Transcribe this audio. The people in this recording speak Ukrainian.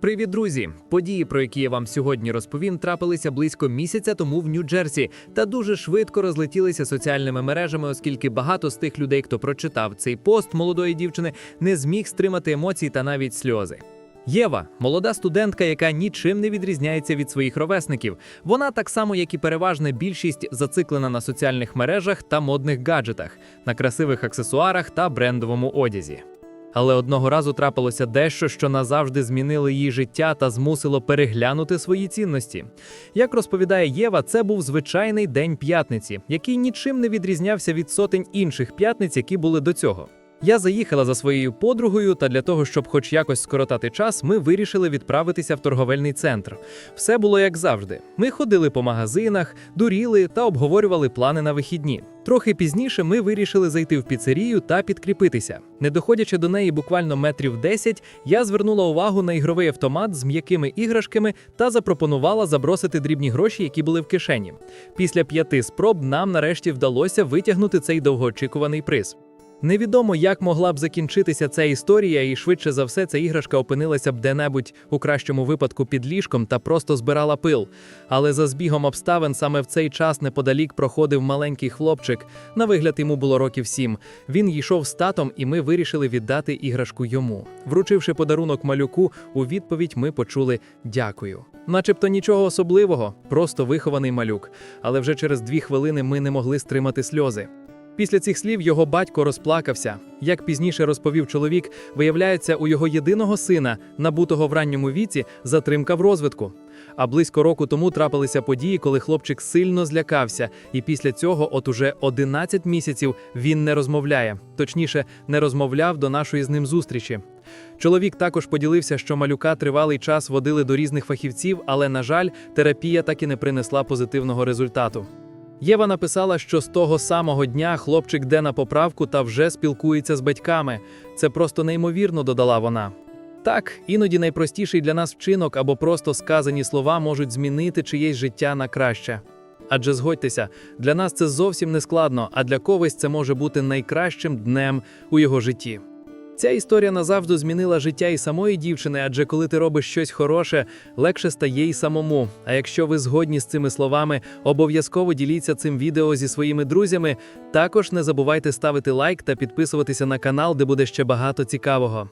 Привіт, друзі! Події, про які я вам сьогодні розповім, трапилися близько місяця тому в Нью-Джерсі та дуже швидко розлетілися соціальними мережами, оскільки багато з тих людей, хто прочитав цей пост молодої дівчини, не зміг стримати емоцій та навіть сльози. Єва молода студентка, яка нічим не відрізняється від своїх ровесників. Вона так само, як і переважна більшість, зациклена на соціальних мережах та модних гаджетах, на красивих аксесуарах та брендовому одязі. Але одного разу трапилося дещо, що назавжди змінило її життя та змусило переглянути свої цінності. Як розповідає Єва, це був звичайний день п'ятниці, який нічим не відрізнявся від сотень інших п'ятниць, які були до цього. Я заїхала за своєю подругою, та для того, щоб хоч якось скоротати час, ми вирішили відправитися в торговельний центр. Все було як завжди. Ми ходили по магазинах, дуріли та обговорювали плани на вихідні. Трохи пізніше ми вирішили зайти в піцерію та підкріпитися. Не доходячи до неї буквально метрів 10, я звернула увагу на ігровий автомат з м'якими іграшками та запропонувала забросити дрібні гроші, які були в кишені. Після п'яти спроб нам нарешті вдалося витягнути цей довгоочікуваний приз. Невідомо, як могла б закінчитися ця історія, і швидше за все ця іграшка опинилася б де-небудь у кращому випадку під ліжком та просто збирала пил. Але за збігом обставин саме в цей час неподалік проходив маленький хлопчик. На вигляд йому було років сім. Він йшов з татом, і ми вирішили віддати іграшку йому. Вручивши подарунок малюку, у відповідь ми почули дякую. Начебто нічого особливого, просто вихований малюк. Але вже через дві хвилини ми не могли стримати сльози. Після цих слів його батько розплакався. Як пізніше розповів чоловік, виявляється, у його єдиного сина, набутого в ранньому віці, затримка в розвитку. А близько року тому трапилися події, коли хлопчик сильно злякався, і після цього, от уже 11 місяців, він не розмовляє, точніше, не розмовляв до нашої з ним зустрічі. Чоловік також поділився, що малюка тривалий час водили до різних фахівців, але, на жаль, терапія так і не принесла позитивного результату. Єва написала, що з того самого дня хлопчик йде на поправку та вже спілкується з батьками. Це просто неймовірно, додала вона. Так, іноді найпростіший для нас вчинок або просто сказані слова можуть змінити чиєсь життя на краще. Адже згодьтеся, для нас це зовсім не складно, а для когось це може бути найкращим днем у його житті. Ця історія назавжди змінила життя і самої дівчини, адже коли ти робиш щось хороше, легше стає й самому. А якщо ви згодні з цими словами, обов'язково діліться цим відео зі своїми друзями. Також не забувайте ставити лайк та підписуватися на канал, де буде ще багато цікавого.